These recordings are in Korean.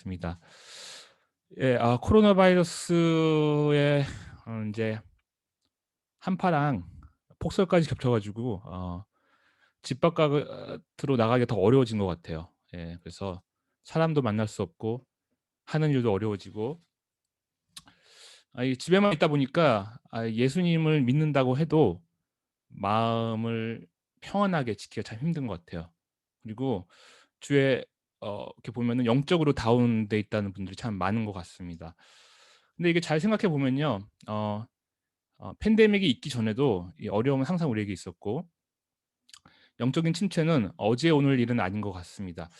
있습니다. 예, 아, 코로나 바이러스의 어, 이제 한파랑 폭설까지 겹쳐가지고 어, 집 바깥으로 나가기 더 어려워진 것 같아요. 예, 그래서 사람도 만날 수 없고 하는 일도 어려워지고 아, 이 집에만 있다 보니까 아, 예수님을 믿는다고 해도 마음을 평안하게 지키기가 참 힘든 것 같아요. 그리고 주에 어, 이렇게 보면은 영적으로 다운돼 있다는 분들이 참 많은 것 같습니다. 근데 이게 잘 생각해 보면요, 어, 어, 팬데믹이 있기 전에도 이 어려움은 항상 우리에게 있었고 영적인 침체는 어제 오늘 일은 아닌 것 같습니다.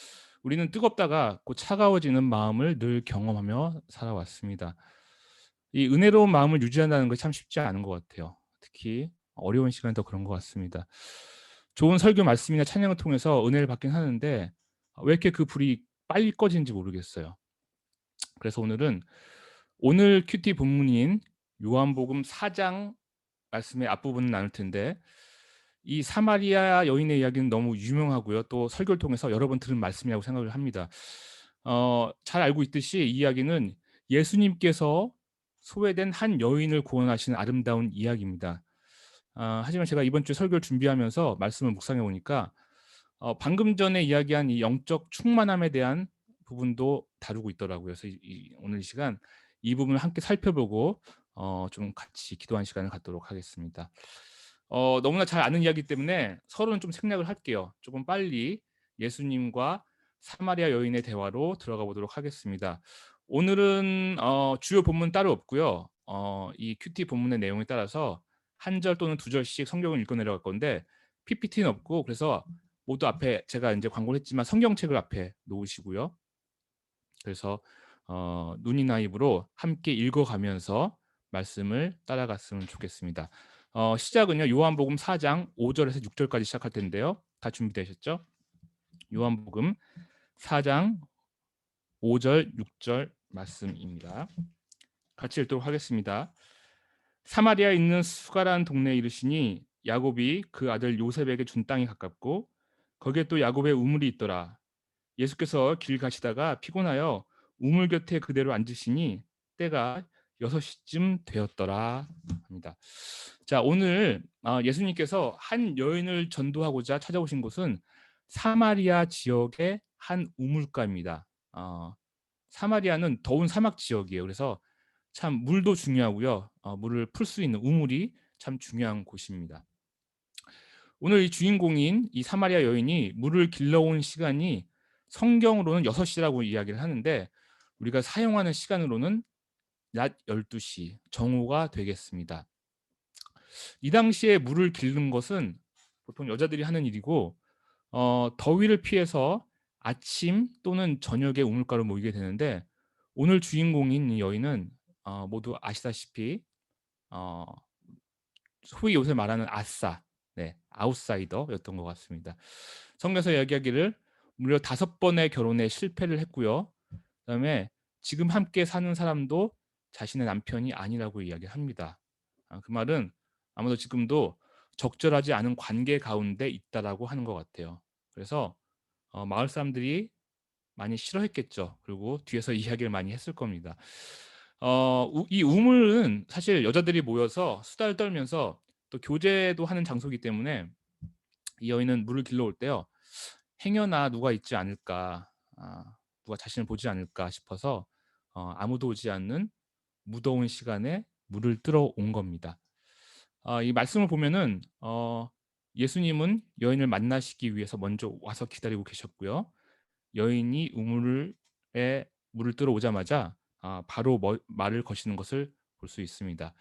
우리는 뜨겁다가 곧 차가워지는 마음을 늘 경험하며 살아왔습니다. 이 은혜로운 마음을 유지한다는 것이 참 쉽지 않은 것 같아요. 특히 어려운 시간이 더 그런 것 같습니다. 좋은 설교 말씀이나 찬양을 통해서 은혜를 받긴 하는데 왜 이렇게 그 불이 빨리 꺼지는지 모르겠어요. 그래서 오늘은 오늘 큐티 본문인 요한복음 4장 말씀의 앞부분을 나눌 텐데 이 사마리아 여인의 이야기는 너무 유명하고요. 또 설교를 통해서 여러 번 들은 말씀이라고 생각을 합니다. 어, 잘 알고 있듯이 이 이야기는 예수님께서 소외된 한 여인을 구원하시는 아름다운 이야기입니다. 어, 하지만 제가 이번 주 설교를 준비하면서 말씀을 묵상해 보니까 어, 방금 전에 이야기한 이 영적 충만함에 대한 부분도 다루고 있더라고요. 그래서 이, 이, 오늘 이 시간 이 부분을 함께 살펴보고 어, 좀 같이 기도한 시간을 갖도록 하겠습니다. 어, 너무나 잘 아는 이야기 때문에 서로는 좀 생략을 할게요. 조금 빨리 예수님과 사마리아 여인의 대화로 들어가 보도록 하겠습니다. 오늘은 어, 주요 본문 따로 없고요. 어, 이 큐티 본문의 내용에 따라서 한 절 또는 두 절씩 성경을 읽고 내려갈 건데 PPT는 없고 그래서 모두 앞에 제가 이제 광고를 했지만 성경책을 앞에 놓으시고요. 그래서 어, 눈이나 입으로 함께 읽어가면서 말씀을 따라갔으면 좋겠습니다. 어, 시작은요. 요한복음 4장 5절에서 6절까지 시작할 텐데요. 다 준비되셨죠? 요한복음 4장 5절, 6절 말씀입니다. 같이 읽도록 하겠습니다. 사마리아에 있는 수가라는 동네에 이르시니 야곱이 그 아들 요셉에게 준 땅이 가깝고 거기에 또 야곱의 우물이 있더라. 예수께서 길 가시다가 피곤하여 우물 곁에 그대로 앉으시니 때가 6시쯤 되었더라 합니다. 자, 오늘 아, 예수님께서 한 여인을 전도하고자 찾아오신 곳은 사마리아 지역의 한 우물가입니다. 어, 사마리아는 더운 사막 지역이에요. 그래서 참 물도 중요하고요. 어, 물을 풀 수 있는 우물이 참 중요한 곳입니다. 오늘 이 주인공인 이 사마리아 여인이 물을 길러온 시간이 성경으로는 6시라고 이야기를 하는데 우리가 사용하는 시간으로는 낮 12시 정오가 되겠습니다. 이 당시에 물을 길는 것은 보통 여자들이 하는 일이고 어, 더위를 피해서 아침 또는 저녁에 우물가로 모이게 되는데 오늘 주인공인 이 여인은 어, 모두 아시다시피 어, 소위 요새 말하는 아싸, 네, 아웃사이더였던 것 같습니다. 성경에서 이야기하기를 무려 다섯 번의 결혼에 실패를 했고요. 그다음에 지금 함께 사는 사람도 자신의 남편이 아니라고 이야기합니다. 아, 그 말은 아마도 지금도 적절하지 않은 관계 가운데 있다라고 하는 것 같아요. 그래서 어, 마을 사람들이 많이 싫어했겠죠. 그리고 뒤에서 이야기를 많이 했을 겁니다. 어, 이 우물은 사실 여자들이 모여서 수다를 떨면서 또 교제도 하는 장소이기 때문에 이 여인은 물을 길러올 때요. 행여나 누가 있지 않을까, 아, 누가 자신을 보지 않을까 싶어서 어, 아무도 오지 않는 무더운 시간에 물을 들어 온 겁니다. 어, 이 말씀을 보면은 어, 예수님은 여인을 만나시기 위해서 먼저 와서 기다리고 계셨고요. 여인이 우물에 물을 들어 오자마자 아, 바로 뭐, 말을 거시는 것을 볼 수 있습니다.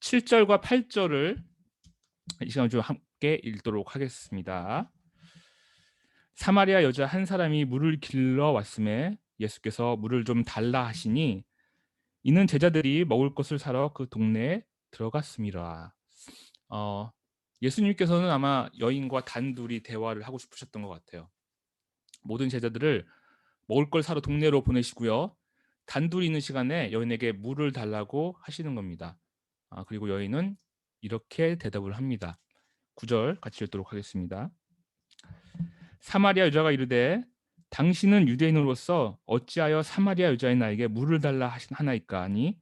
7절과 8절을 이 시간 좀 함께 읽도록 하겠습니다. 사마리아 여자 한 사람이 물을 길러 왔음에 예수께서 물을 좀 달라 하시니 이는 제자들이 먹을 것을 사러 그 동네에 들어갔습니다. 어, 예수님께서는 아마 여인과 단둘이 대화를 하고 싶으셨던 것 같아요. 모든 제자들을 먹을 걸 사러 동네로 보내시고요. 단둘이 있는 시간에 여인에게 물을 달라고 하시는 겁니다. 아, 그리고 여인은 이렇게 대답을 합니다. 9절 같이 읽도록 하겠습니다. 사마리아 여자가 이르되 당신은 유대인으로서 어찌하여 사마리아 여자인 나에게 물을 달라 하나이까 하니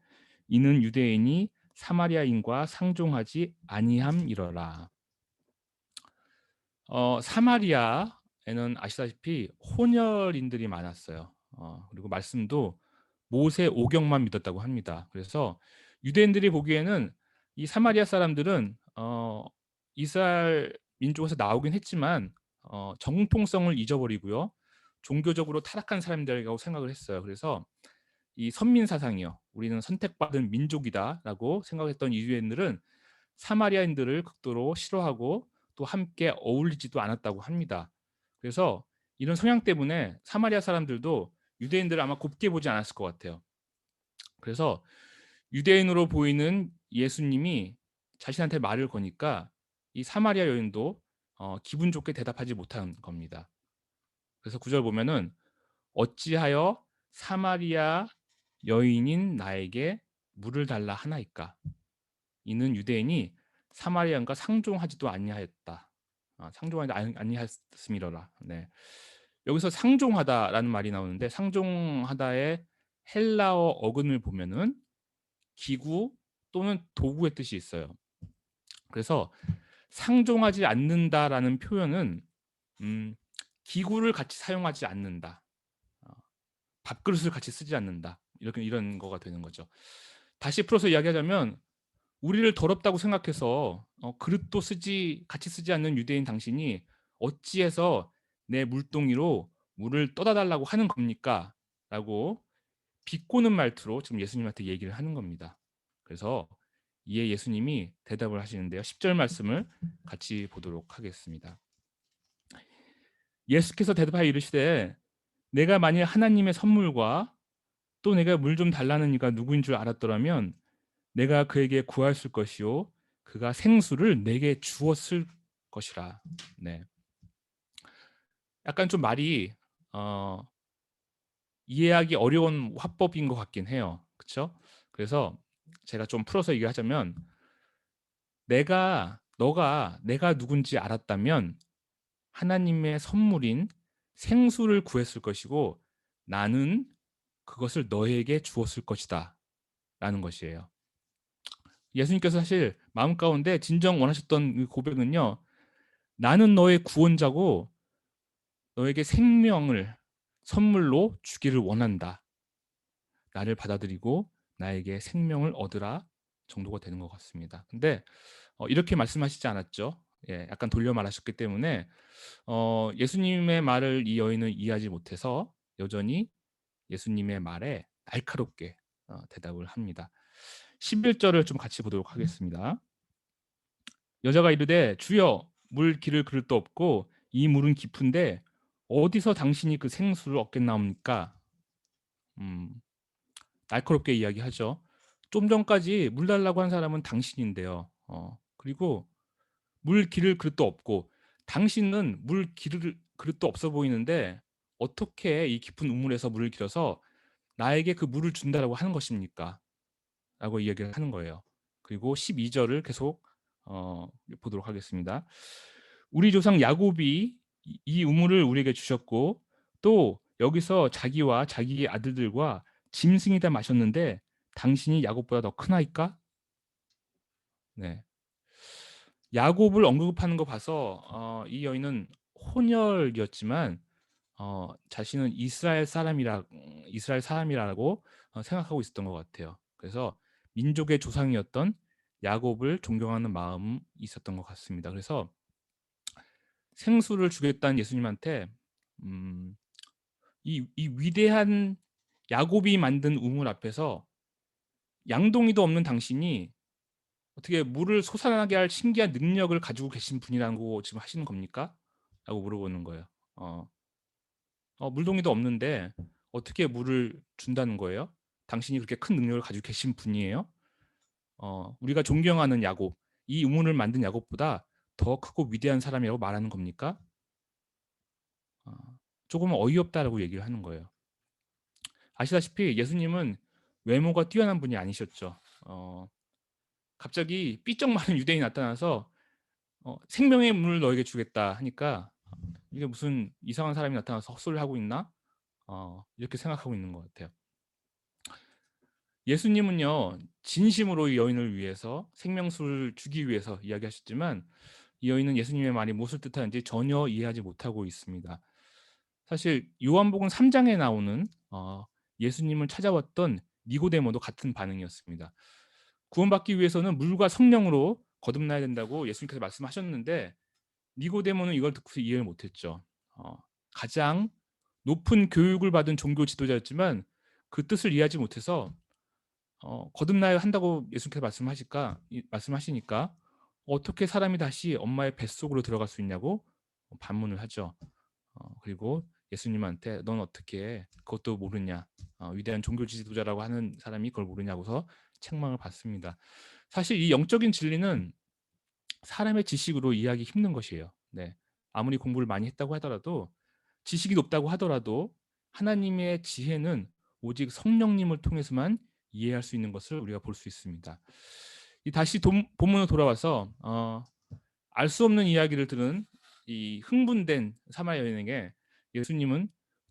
이는 유대인이 사마리아인과 상종하지 아니함이러라. 어, 사마리아에는 아시다시피 혼혈인들이 많았어요. 어, 그리고 말씀도 모세 오경만 믿었다고 합니다. 그래서 유대인들이 보기에는 이 사마리아 사람들은 어, 이스라엘 민족에서 나오긴 했지만 어, 정통성을 잊어버리고요. 종교적으로 타락한 사람들이라고 생각을 했어요. 그래서 이 선민 사상이요. 우리는 선택받은 민족이다라고 생각했던 이주인들은 사마리아인들을 극도로 싫어하고 또 함께 어울리지도 않았다고 합니다. 그래서 이런 성향 때문에 사마리아 사람들도 유대인들을 아마 곱게 보지 않았을 것 같아요. 그래서 유대인으로 보이는 예수님이 자신한테 말을 거니까 이 사마리아 여인도 어, 기분 좋게 대답하지 못한 겁니다. 그래서 구절 보면은 어찌하여 사마리아 여인인 나에게 물을 달라 하나이까 이는 유대인이 사마리아인과 상종하지도 아니하였다. 아, 상종하지 아니하였음이로라. 네. 여기서 상종하다라는 말이 나오는데 상종하다의 헬라어 어근을 보면은 기구 또는 도구의 뜻이 있어요. 그래서 상종하지 않는다라는 표현은 음, 기구를 같이 사용하지 않는다. 어, 밥그릇을 같이 쓰지 않는다. 이렇게 이런 거가 되는 거죠. 다시 풀어서 이야기하자면 우리를 더럽다고 생각해서 어, 그릇도 쓰지 같이 쓰지 않는 유대인 당신이 어찌해서 내 물동이로 물을 떠다 달라고 하는 겁니까? 라고 비꼬는 말투로 지금 예수님한테 얘기를 하는 겁니다. 그래서 이에 예수님이 대답을 하시는데요. 10절 말씀을 같이 보도록 하겠습니다. 예수께서 대답하여 이르시되 내가 만일 하나님의 선물과 또 내가 물 좀 달라는 이가 누구인 줄 알았더라면 내가 그에게 구하였을 것이요 그가 생수를 내게 주었을 것이라. 네. 약간 좀 말이 어, 이해하기 어려운 화법인 것 같긴 해요. 그렇죠? 그래서 제가 좀 풀어서 얘기하자면 내가 너가 내가 누군지 알았다면 하나님의 선물인 생수를 구했을 것이고 나는 그것을 너에게 주었을 것이다 라는 것이에요. 예수님께서 사실 마음 가운데 진정 원하셨던 그 고백은요. 나는 너의 구원자고 너에게 생명을 선물로 주기를 원한다. 나를 받아들이고 나에게 생명을 얻으라 정도가 되는 것 같습니다. 근데 어, 이렇게 말씀하시지 않았죠. 예, 약간 돌려 말하셨기 때문에 어, 예수님의 말을 이 여인은 이해하지 못해서 여전히 예수님의 말에 날카롭게 어, 대답을 합니다. 11절을 좀 같이 보도록 하겠습니다. 여자가 이르되 주여 물 기를 그릇도 없고 이 물은 깊은데 어디서 당신이 그 생수를 얻겠나옵니까? 음, 날카롭게 이야기하죠. 좀 전까지 물 달라고 한 사람은 당신인데요. 어, 그리고 물 기를 그릇도 없고 당신은 물 기를 그릇도 없어 보이는데 어떻게 이 깊은 우물에서 물을 길어서 나에게 그 물을 준다라고 하는 것입니까? 라고 이야기를 하는 거예요. 그리고 12절을 계속 어, 보도록 하겠습니다. 우리 조상 야곱이 이 우물을 우리에게 주셨고 또 여기서 자기와 자기의 아들들과 짐승이 다 마셨는데 당신이 야곱보다 더 크나이까? 네. 야곱을 언급하는 거 봐서 어, 이 여인은 혼혈이었지만 어, 자신은 이스라엘 사람이라 이스라엘 사람이라고 어, 생각하고 있었던 것 같아요. 그래서 민족의 조상이었던 야곱을 존경하는 마음이 있었던 것 같습니다. 그래서 생수를 주겠다는 예수님한테 음, 이, 이 위대한 야곱이 만든 우물 앞에서 양동이도 없는 당신이 어떻게 물을 솟아나게 할 신기한 능력을 가지고 계신 분이라고 지금 하시는 겁니까? 라고 물어보는 거예요. 어, 어, 물동이도 없는데 어떻게 물을 준다는 거예요? 당신이 그렇게 큰 능력을 가지고 계신 분이에요. 어, 우리가 존경하는 야곱, 이 우문을 만든 야곱보다 더 크고 위대한 사람이라고 말하는 겁니까? 어, 조금 어이없다라고 얘기를 하는 거예요. 아시다시피 예수님은 외모가 뛰어난 분이 아니셨죠. 어, 갑자기 삐쩍 마른 유대인이 나타나서 어, 생명의 문을 너에게 주겠다 하니까 이게 무슨 이상한 사람이 나타나서 헛소리를 하고 있나? 어, 이렇게 생각하고 있는 것 같아요. 예수님은요 진심으로 이 여인을 위해서 생명수를 주기 위해서 이야기하셨지만 이 여인은 예수님의 말이 무엇을 뜻하는지 전혀 이해하지 못하고 있습니다. 사실 요한복음 3장에 나오는 어, 예수님을 찾아왔던 니고데모도 같은 반응이었습니다. 구원받기 위해서는 물과 성령으로 거듭나야 된다고 예수님께서 말씀하셨는데 니고데모는 이걸 듣고서 이해를 못했죠. 어, 가장 높은 교육을 받은 종교 지도자였지만 그 뜻을 이해하지 못해서 어, 거듭나야 한다고 예수님께서 말씀하실까 말씀하시니까 어떻게 사람이 다시 엄마의 뱃속으로 들어갈 수 있냐고 반문을 하죠. 어, 그리고 예수님한테 넌 어떻게 그것도 모르냐 어, 위대한 종교 지도자라고 하는 사람이 그걸 모르냐고서 책망을 받습니다. 사실 이 영적인 진리는 사람의 지식으로 이해하기 힘든 것이에요. 네. 아무리 공부를 많이 했다고 하더라도 지식이 높다고 하더라도 하나님의 지혜는 오직 성령님을 통해서만 이해할 수 있는 것을 우리가 볼 수 있습니다. 다시 돈, 본문으로 돌아와서 어, 알 수 없는 이야기를 들은 이 흥분된 사마리 여인에게 예수님은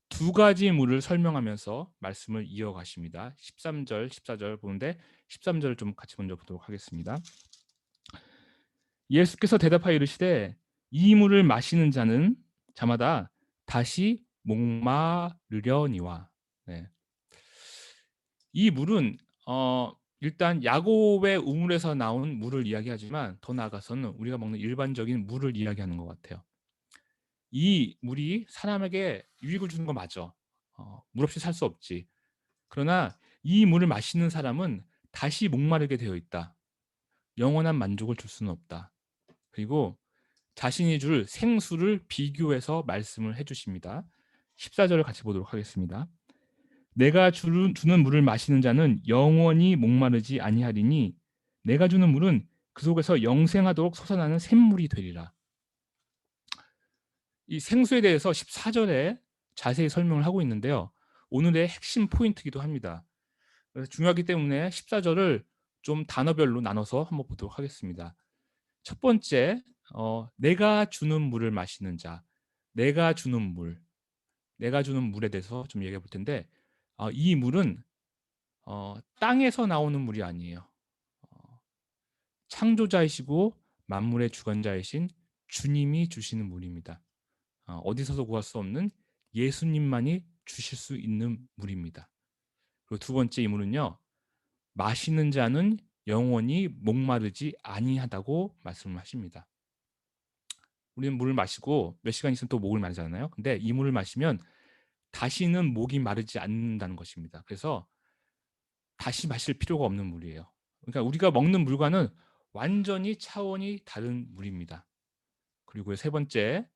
두 가지 물을 설명하면서 말씀을 이어가십니다. 13절, 14절 보는데 13절 좀 같이 먼저 보도록 하겠습니다. 예수께서 대답하여 이르시되 이 물을 마시는 자는 자마다 다시 목마르려니와 네. 이 물은 어, 일단 야곱의 우물에서 나온 물을 이야기하지만 더 나아가서는 우리가 먹는 일반적인 물을 이야기하는 것 같아요. 이 물이 사람에게 유익을 주는 거 맞아. 어, 물 없이 살 수 없지. 그러나 이 물을 마시는 사람은 다시 목마르게 되어 있다. 영원한 만족을 줄 수는 없다. 그리고 자신이 줄 생수를 비교해서 말씀을 해주십니다. 14절을 같이 보도록 하겠습니다. 내가 주는 물을 마시는 자는 영원히 목마르지 아니하리니 내가 주는 물은 그 속에서 영생하도록 솟아나는 샘물이 되리라. 이 생수에 대해서 14절에 자세히 설명을 하고 있는데요. 오늘의 핵심 포인트이기도 합니다. 중요하기 때문에 14절을 좀 단어별로 나눠서 한번 보도록 하겠습니다. 첫 번째, 어, 내가 주는 물을 마시는 자, 내가 주는 물, 내가 주는 물에 대해서 좀 얘기해 볼 텐데, 어, 이 물은 어, 땅에서 나오는 물이 아니에요. 어, 창조자이시고 만물의 주관자이신 주님이 주시는 물입니다. 어, 어디서도 구할 수 없는 예수님만이 주실 수 있는 물입니다. 그리고 두 번째 이 물은요. 마시는 자는 영원히 목마르지 아니하다고 말씀을 하십니다. 우리는 물을 마시고 몇 시간 있으면 또 목을 마르잖아요. 근데 이 물을 마시면 다시는 목이 마르지 않는다는 것입니다. 그래서 다시 마실 필요가 없는 물이에요. 그러니까 우리가 먹는 물과는 완전히 차원이 다른 물입니다. 그리고 세 번째,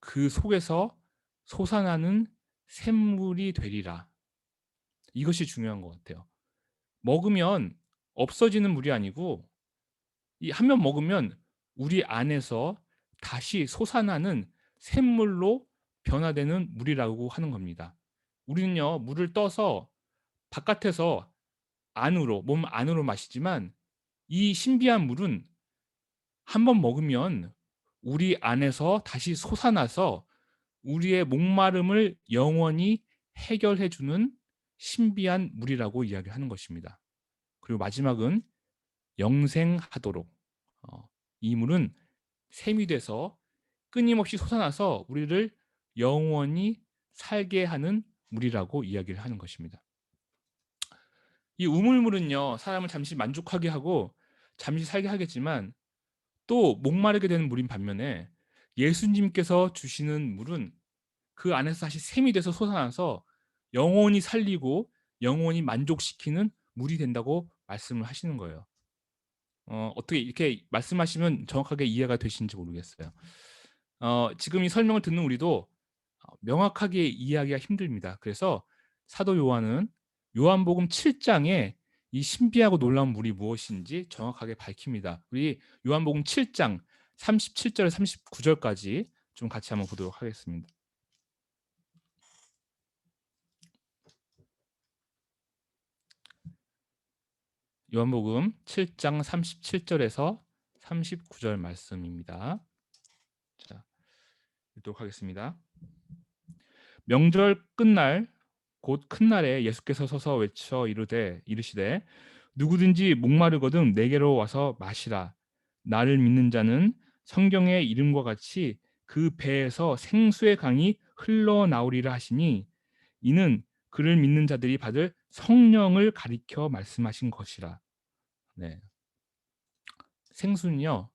그 속에서 솟아나는 샘물이 되리라. 이것이 중요한 것 같아요. 먹으면 없어지는 물이 아니고 이한번 먹으면 우리 안에서 다시 솟아나는 샘물로 변화되는 물이라고 하는 겁니다. 우리는요, 물을 떠서 바깥에서 안으로, 몸 안으로 마시지만 이 신비한 물은 한 번 먹으면 우리 안에서 다시 솟아나서 우리의 목마름을 영원히 해결해 주는 신비한 물이라고 이야기하는 것입니다. 그리고 마지막은 영생하도록 어, 이 물은 샘이 돼서 끊임없이 솟아나서 우리를 영원히 살게 하는 물이라고 이야기를 하는 것입니다. 이 우물물은요 사람을 잠시 만족하게 하고 잠시 살게 하겠지만 또 목마르게 되는 물인 반면에 예수님께서 주시는 물은 그 안에서 다시 샘이 돼서 솟아나서 영원히 살리고 영원히 만족시키는 물이 된다고 말씀을 하시는 거예요. 어, 어떻게 이렇게 말씀하시면 정확하게 이해가 되시는지 모르겠어요. 어, 지금 이 설명을 듣는 우리도 어, 명확하게 이해하기가 힘듭니다. 그래서 사도 요한은 요한복음 7장에 이 신비하고 놀라운 물이 무엇인지 정확하게 밝힙니다. 우리 요한복음 7장 37절 39절까지 좀 같이 한번 보도록 하겠습니다. 요한복음 7장 37절에서 39절 말씀입니다. 자, 읽도록 하겠습니다. 명절 끝날 곧 큰 날에 예수께서 서서 외쳐 이르되 이르시되 누구든지 목마르거든 내게로 와서 마시라 나를 믿는 자는 성경의 이름과 같이 그 배에서 생수의 강이 흘러나오리라 하시니 이는 그를 믿는 자들이 받을 성령을 가리켜 말씀하신 것이라. 네. 생수는요,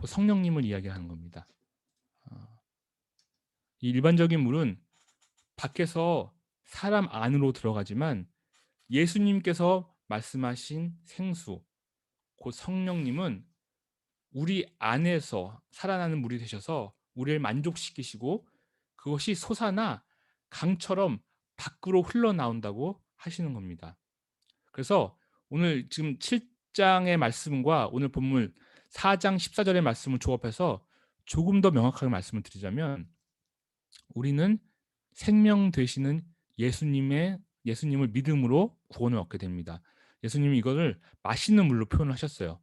그 성령님을 이야기하는 겁니다. 어, 이 일반적인 물은 밖에서 사람 안으로 들어가지만 예수님께서 말씀하신 생수, 곧 성령님은 우리 안에서 살아나는 물이 되셔서 우리를 만족시키시고 그것이 솟아나 강처럼 밖으로 흘러나온다고 하시는 겁니다. 그래서 오늘 지금 7장의 말씀과 오늘 본문 4장 14절의 말씀을 조합해서 조금 더 명확하게 말씀을 드리자면 우리는 생명 되시는 예수님의 예수님을 믿음으로 구원을 얻게 됩니다. 예수님이 이거를 맛있는 물로 표현을 하셨어요.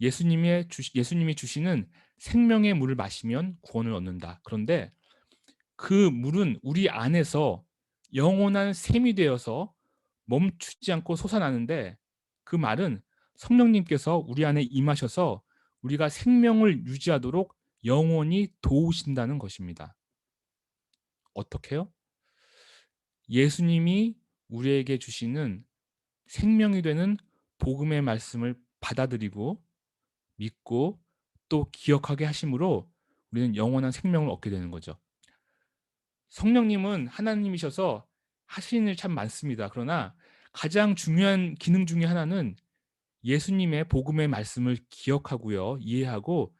예수님의 주, 예수님이 주시는 생명의 물을 마시면 구원을 얻는다. 그런데 그 물은 우리 안에서 영원한 샘이 되어서 멈추지 않고 솟아나는데 그 말은 성령님께서 우리 안에 임하셔서 우리가 생명을 유지하도록 영원히 도우신다는 것입니다. 어떻게요? 예수님이 우리에게 주시는 생명이 되는 복음의 말씀을 받아들이고 믿고 또 기억하게 하심으로 우리는 영원한 생명을 얻게 되는 거죠. 성령님은 하나님이셔서 하시는 일 참 많습니다. 그러나 가장 중요한 기능 중에 하나는 예수님의 복음의 말씀을 기억하고요, 이해하고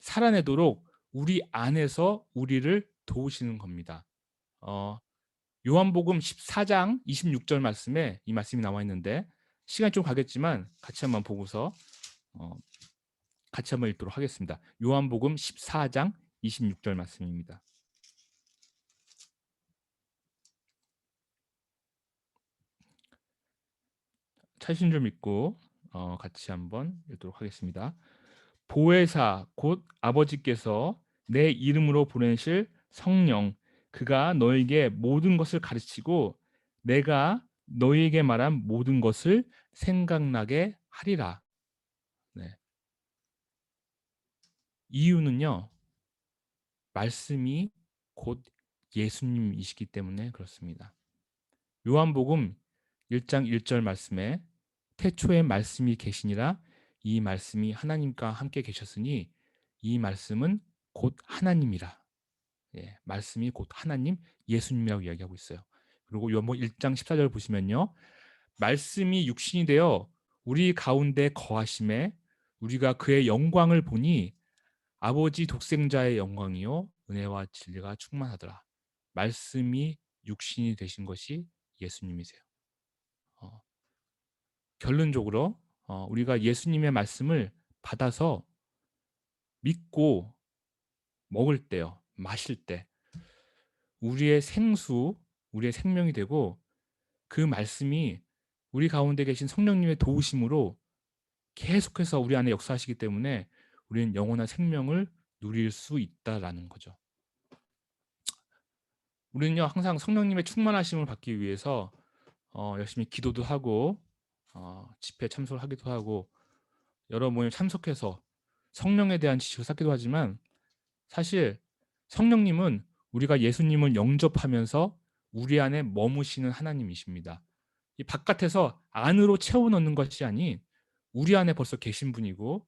살아내도록 우리 안에서 우리를 도우시는 겁니다. 어, 요한복음 14장 26절 말씀에 이 말씀이 나와 있는데 시간이 좀 가겠지만 같이 한번 보고서 어, 같이 한번 읽도록 하겠습니다. 요한복음 14장 26절 말씀입니다. 차신 줄 믿고 어, 같이 한번 읽도록 하겠습니다. 보혜사 곧 아버지께서 내 이름으로 보내실 성령 그가 너에게 모든 것을 가르치고 내가 너에게 말한 모든 것을 생각나게 하리라. 네. 이유는요. 말씀이 곧 예수님이시기 때문에 그렇습니다. 요한복음 1장 1절 말씀에 태초에 말씀이 계시니라 이 말씀이 하나님과 함께 계셨으니 이 말씀은 곧 하나님이라. 예, 말씀이 곧 하나님, 예수님이라고 이야기하고 있어요. 그리고 요한복 1장 14절 보시면요. 말씀이 육신이 되어 우리 가운데 거하심에 우리가 그의 영광을 보니 아버지 독생자의 영광이요 은혜와 진리가 충만하더라. 말씀이 육신이 되신 것이 예수님이세요. 어, 결론적으로 어, 우리가 예수님의 말씀을 받아서 믿고 먹을 때요, 마실 때 우리의 생수, 우리의 생명이 되고 그 말씀이 우리 가운데 계신 성령님의 도우심으로 계속해서 우리 안에 역사하시기 때문에 우리는 영원한 생명을 누릴 수 있다라는 거죠. 우리는요 항상 성령님의 충만하심을 받기 위해서 어, 열심히 기도도 하고 어, 집회 참석을 하기도 하고 여러 모임 참석해서 성령에 대한 지식을 쌓기도 하지만 사실 성령님은 우리가 예수님을 영접하면서 우리 안에 머무시는 하나님이십니다. 이 바깥에서 안으로 채워 넣는 것이 아닌 우리 안에 벌써 계신 분이고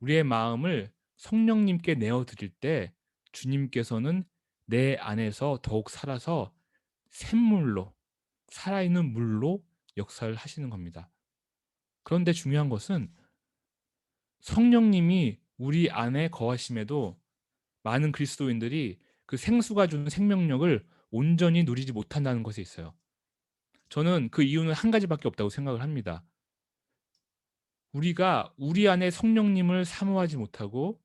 우리의 마음을 성령님께 내어 드릴 때 주님께서는 내 안에서 더욱 살아서 샘물로 살아있는 물로 역사를 하시는 겁니다. 그런데 중요한 것은 성령님이 우리 안에 거하심에도 많은 그리스도인들이 그 생수가 주는 생명력을 온전히 누리지 못한다는 것에 있어요. 저는 그 이유는 한 가지밖에 없다고 생각을 합니다. 우리가 우리 안에 성령님을 사모하지 못하고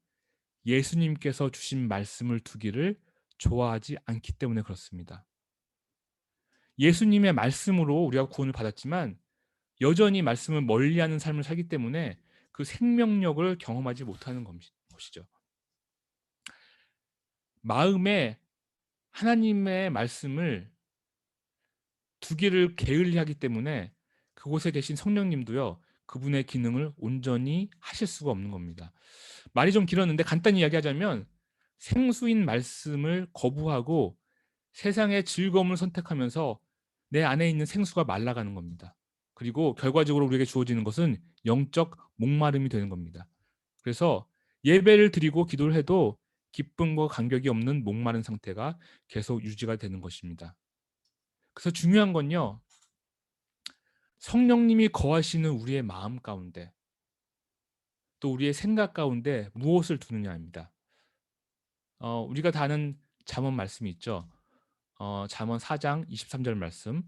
예수님께서 주신 말씀을 두기를 좋아하지 않기 때문에 그렇습니다. 예수님의 말씀으로 우리가 구원을 받았지만 여전히 말씀을 멀리하는 삶을 살기 때문에 그 생명력을 경험하지 못하는 것이죠. 마음에 하나님의 말씀을 두기를 게을리하기 때문에 그곳에 계신 성령님도요. 그분의 기능을 온전히 하실 수가 없는 겁니다. 말이 좀 길었는데 간단히 이야기하자면 생수인 말씀을 거부하고 세상의 즐거움을 선택하면서 내 안에 있는 생수가 말라가는 겁니다. 그리고 결과적으로 우리에게 주어지는 것은 영적 목마름이 되는 겁니다. 그래서 예배를 드리고 기도를 해도 기쁨과 간격이 없는 목마른 상태가 계속 유지가 되는 것입니다. 그래서 중요한 건요. 성령님이 거하시는 우리의 마음 가운데 또 우리의 생각 가운데 무엇을 두느냐입니다. 어, 우리가 다 아는 잠언 말씀이 있죠. 어, 잠언 4장 23절 말씀.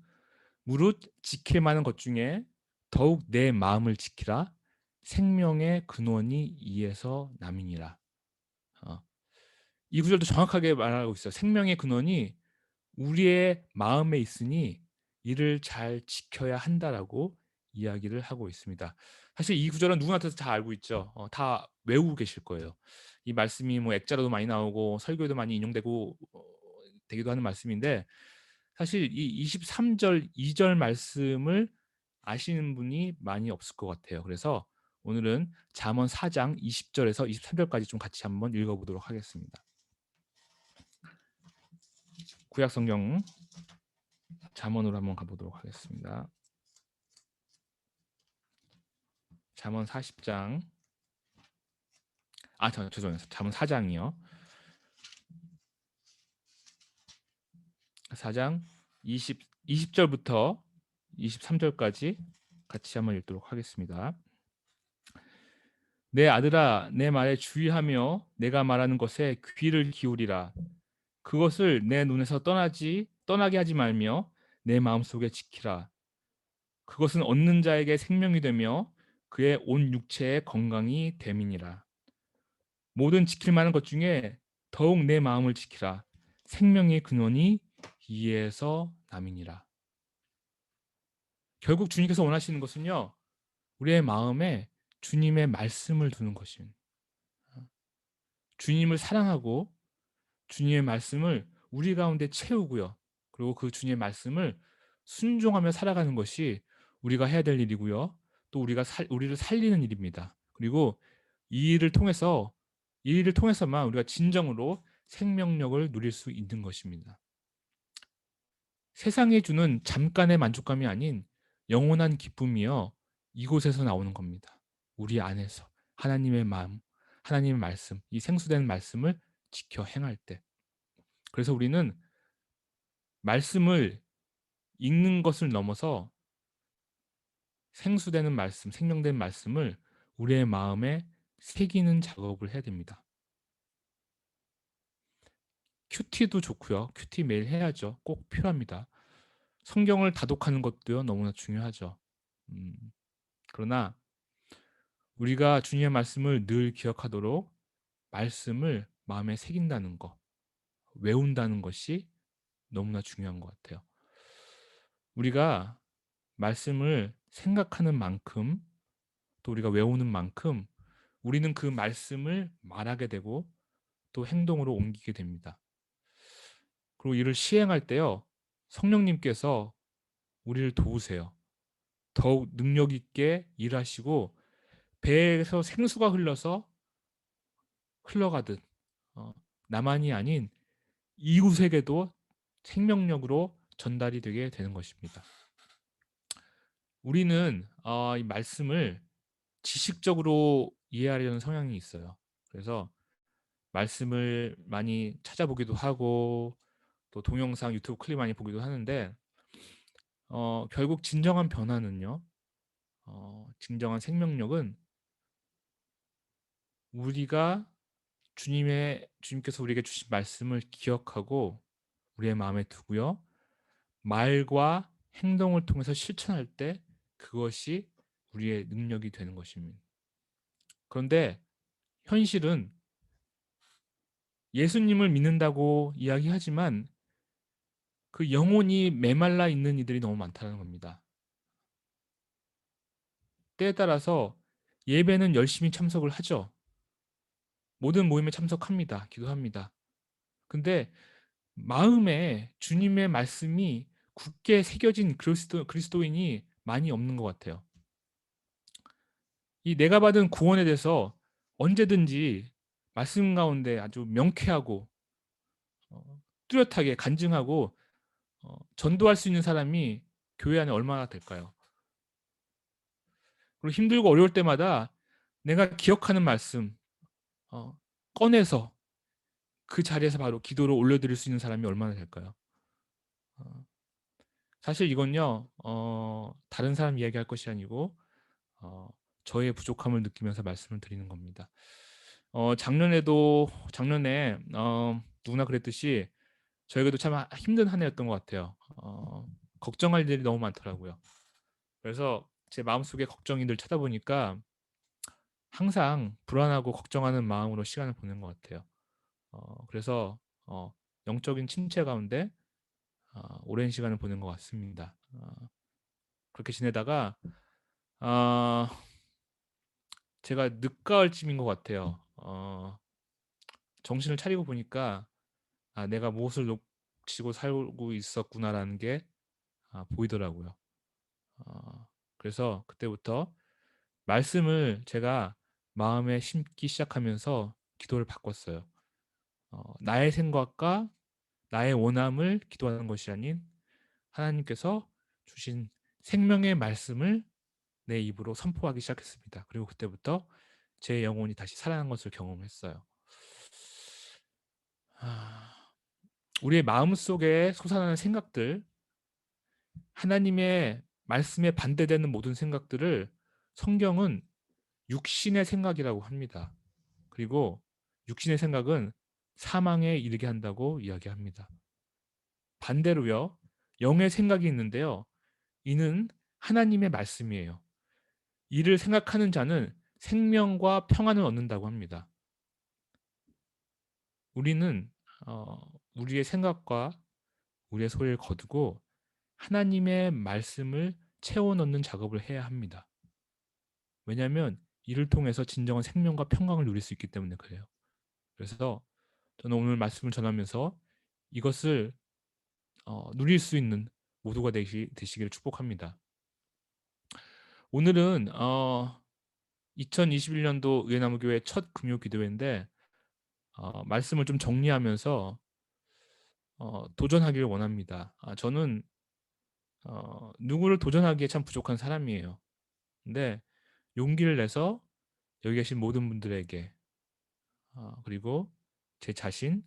무릇 지킬 만한 것 중에 더욱 내 마음을 지키라. 생명의 근원이 이에서 남이니라. 어, 이 구절도 정확하게 말하고 있어요. 생명의 근원이 우리의 마음에 있으니 이를 잘 지켜야 한다라고 이야기를 하고 있습니다. 사실 이 구절은 누구한테도 다 알고 있죠. 어, 다 외우고 계실 거예요. 이 말씀이 뭐 액자로도 많이 나오고 설교에도 많이 인용되고 어, 되기도 하는 말씀인데 사실 이 23절 2절 말씀을 아시는 분이 많이 없을 것 같아요. 그래서 오늘은 잠언 4장 20절에서 23절까지 좀 같이 한번 읽어보도록 하겠습니다. 구약 성경 잠언으로 한번 가보도록 하겠습니다. 잠언 40장 아 저, 죄송해요. 잠언 4장이요. 4장 20 20절부터 23절까지 같이 한번 읽도록 하겠습니다. 내 아들아 내 말에 주의하며 내가 말하는 것에 귀를 기울이라 그것을 내 눈에서 떠나지 떠나게 하지 말며 내 마음속에 지키라. 그것은 얻는 자에게 생명이 되며 그의 온 육체의 건강이 됨이니라. 모든 지킬 만한 것 중에 더욱 내 마음을 지키라. 생명의 근원이 이에서 남이니라. 결국 주님께서 원하시는 것은요 우리의 마음에 주님의 말씀을 두는 것입니다. 주님을 사랑하고 주님의 말씀을 우리 가운데 채우고요. 그리고 그 주님의 말씀을 순종하며 살아가는 것이 우리가 해야 될 일이고요. 또 우리가 살, 우리를 살리는 일입니다. 그리고 이 일을 통해서 이 일을 통해서만 우리가 진정으로 생명력을 누릴 수 있는 것입니다. 세상에 주는 잠깐의 만족감이 아닌 영원한 기쁨이요 이곳에서 나오는 겁니다. 우리 안에서 하나님의 마음, 하나님의 말씀, 이 생수된 말씀을 지켜 행할 때. 그래서 우리는 말씀을 읽는 것을 넘어서 생수되는 말씀, 생명된 말씀을 우리의 마음에 새기는 작업을 해야 됩니다. 큐티도 좋고요. 큐티 매일 해야죠. 꼭 필요합니다. 성경을 다독하는 것도요. 너무나 중요하죠. 음, 그러나 우리가 주님의 말씀을 늘 기억하도록 말씀을 마음에 새긴다는 것, 외운다는 것이 너무나 중요한 것 같아요. 우리가 말씀을 생각하는 만큼 또 우리가 외우는 만큼 우리는 그 말씀을 말하게 되고 또 행동으로 옮기게 됩니다. 그리고 이를 시행할 때요. 성령님께서 우리를 도우세요. 더욱 능력 있게 일하시고 배에서 생수가 흘러서 흘러가듯 어, 나만이 아닌 이웃에게도 생명력으로 전달이 되게 되는 것입니다. 우리는 어, 이 말씀을 지식적으로 이해하려는 성향이 있어요. 그래서 말씀을 많이 찾아보기도 하고 또 동영상 유튜브 클립 많이 보기도 하는데 어, 결국 진정한 변화는요. 어, 진정한 생명력은 우리가 주님의 주님께서 우리에게 주신 말씀을 기억하고 우리의 마음에 두고요. 말과 행동을 통해서 실천할 때 그것이 우리의 능력이 되는 것입니다. 그런데 현실은 예수님을 믿는다고 이야기하지만 그 영혼이 메말라 있는 이들이 너무 많다는 겁니다. 때에 따라서 예배는 열심히 참석을 하죠. 모든 모임에 참석합니다. 기도합니다. 근데 마음에 주님의 말씀이 굳게 새겨진 그리스도, 그리스도인이 많이 없는 것 같아요. 이 내가 받은 구원에 대해서 언제든지 말씀 가운데 아주 명쾌하고 어, 뚜렷하게 간증하고 어, 전도할 수 있는 사람이 교회 안에 얼마나 될까요? 그리고 힘들고 어려울 때마다 내가 기억하는 말씀 어, 꺼내서 그 자리에서 바로 기도를 올려드릴 수 있는 사람이 얼마나 될까요? 어, 사실 이건요 어, 다른 사람 이야기할 것이 아니고 어, 저의 부족함을 느끼면서 말씀을 드리는 겁니다. 어, 작년에도 작년에 어, 누구나 그랬듯이 저에게도 참 힘든 한 해였던 것 같아요. 어, 걱정할 일이 너무 많더라고요. 그래서 제 마음속에 걱정이 늘 찾아보니까 항상 불안하고 걱정하는 마음으로 시간을 보낸 것 같아요. 어, 그래서 어, 영적인 침체 가운데 어, 오랜 시간을 보낸 것 같습니다. 어, 그렇게 지내다가 어, 제가 늦가을쯤인 것 같아요. 어, 정신을 차리고 보니까 아, 내가 무엇을 놓치고 살고 있었구나라는 게 아, 보이더라고요. 어, 그래서 그때부터 말씀을 제가 마음에 심기 시작하면서 기도를 바꿨어요. 어, 나의 생각과 나의 원함을 기도하는 것이 아닌 하나님께서 주신 생명의 말씀을 내 입으로 선포하기 시작했습니다. 그리고 그때부터 제 영혼이 다시 살아난 것을 경험했어요. 아, 우리의 마음 속에 솟아나는 생각들, 하나님의 말씀에 반대되는 모든 생각들을 성경은 육신의 생각이라고 합니다. 그리고 육신의 생각은 사망에 이르게 한다고 이야기합니다. 반대로요, 영의 생각이 있는데요. 이는 하나님의 말씀이에요. 이를 생각하는 자는 생명과 평안을 얻는다고 합니다. 우리는 어, 우리의 생각과 우리의 소리를 거두고 하나님의 말씀을 채워 넣는 작업을 해야 합니다. 왜냐하면 이를 통해서 진정한 생명과 평강을 누릴 수 있기 때문에 그래요. 그래서 저는 오늘 말씀을 전하면서 이것을 어, 누릴 수 있는 모두가 되시, 되시기를 축복합니다. 오늘은 어, 2021년도 의회나무교회 첫 금요 기도회인데 어, 말씀을 좀 정리하면서 어, 도전하기를 원합니다. 아, 저는 어, 누구를 도전하기에 참 부족한 사람이에요. 근데 용기를 내서 여기 계신 모든 분들에게 어, 그리고 제 자신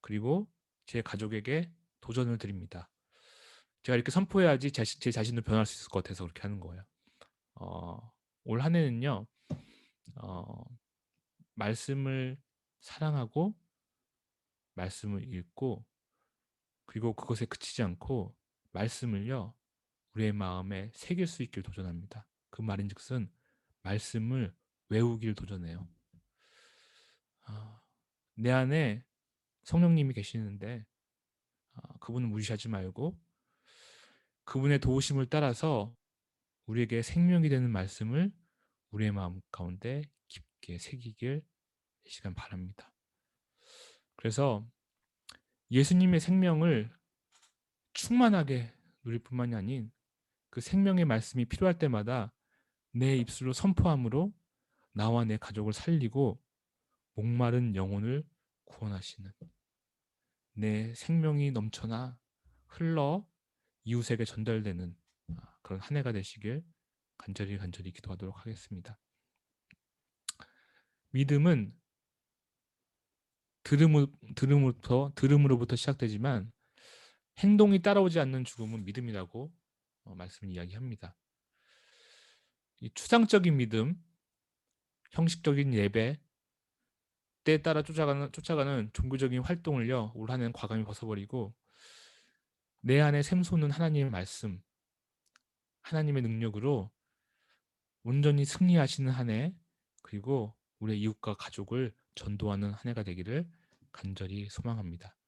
그리고 제 가족에게 도전을 드립니다. 제가 이렇게 선포해야지 제, 제 자신을 변할 수 있을 것 같아서 그렇게 하는 거예요. 어, 올 한해는요 어, 말씀을 사랑하고 말씀을 읽고 그리고 그것에 그치지 않고 말씀을요 우리의 마음에 새길 수 있길 도전합니다. 그 말인즉슨 말씀을 외우길 도전해요. 어, 내 안에 성령님이 계시는데 어, 그분을 무시하지 말고 그분의 도우심을 따라서 우리에게 생명이 되는 말씀을 우리의 마음 가운데 깊게 새기길 이 시간 바랍니다. 그래서 예수님의 생명을 충만하게 누릴 뿐만이 아닌 그 생명의 말씀이 필요할 때마다 내 입술로 선포함으로 나와 내 가족을 살리고 목마른 영혼을 구원하시는 내 생명이 넘쳐나 흘러 이웃에게 전달되는 아, 그런 한 해가 되시길 간절히 간절히 기도하도록 하겠습니다. 믿음은 들음을, 들음부터 들음으로부터 시작되지만 행동이 따라오지 않는 죽음은 믿음이라고 어, 말씀을 이야기합니다. 이 추상적인 믿음, 형식적인 예배, 때에 따라 쫓아가는, 쫓아가는 종교적인 활동을요 올 한해는 과감히 벗어버리고 내 안에 샘솟는 하나님의 말씀, 하나님의 능력으로 온전히 승리하시는 한 해, 그리고 우리 이웃과 가족을 전도하는 한 해가 되기를 간절히 소망합니다.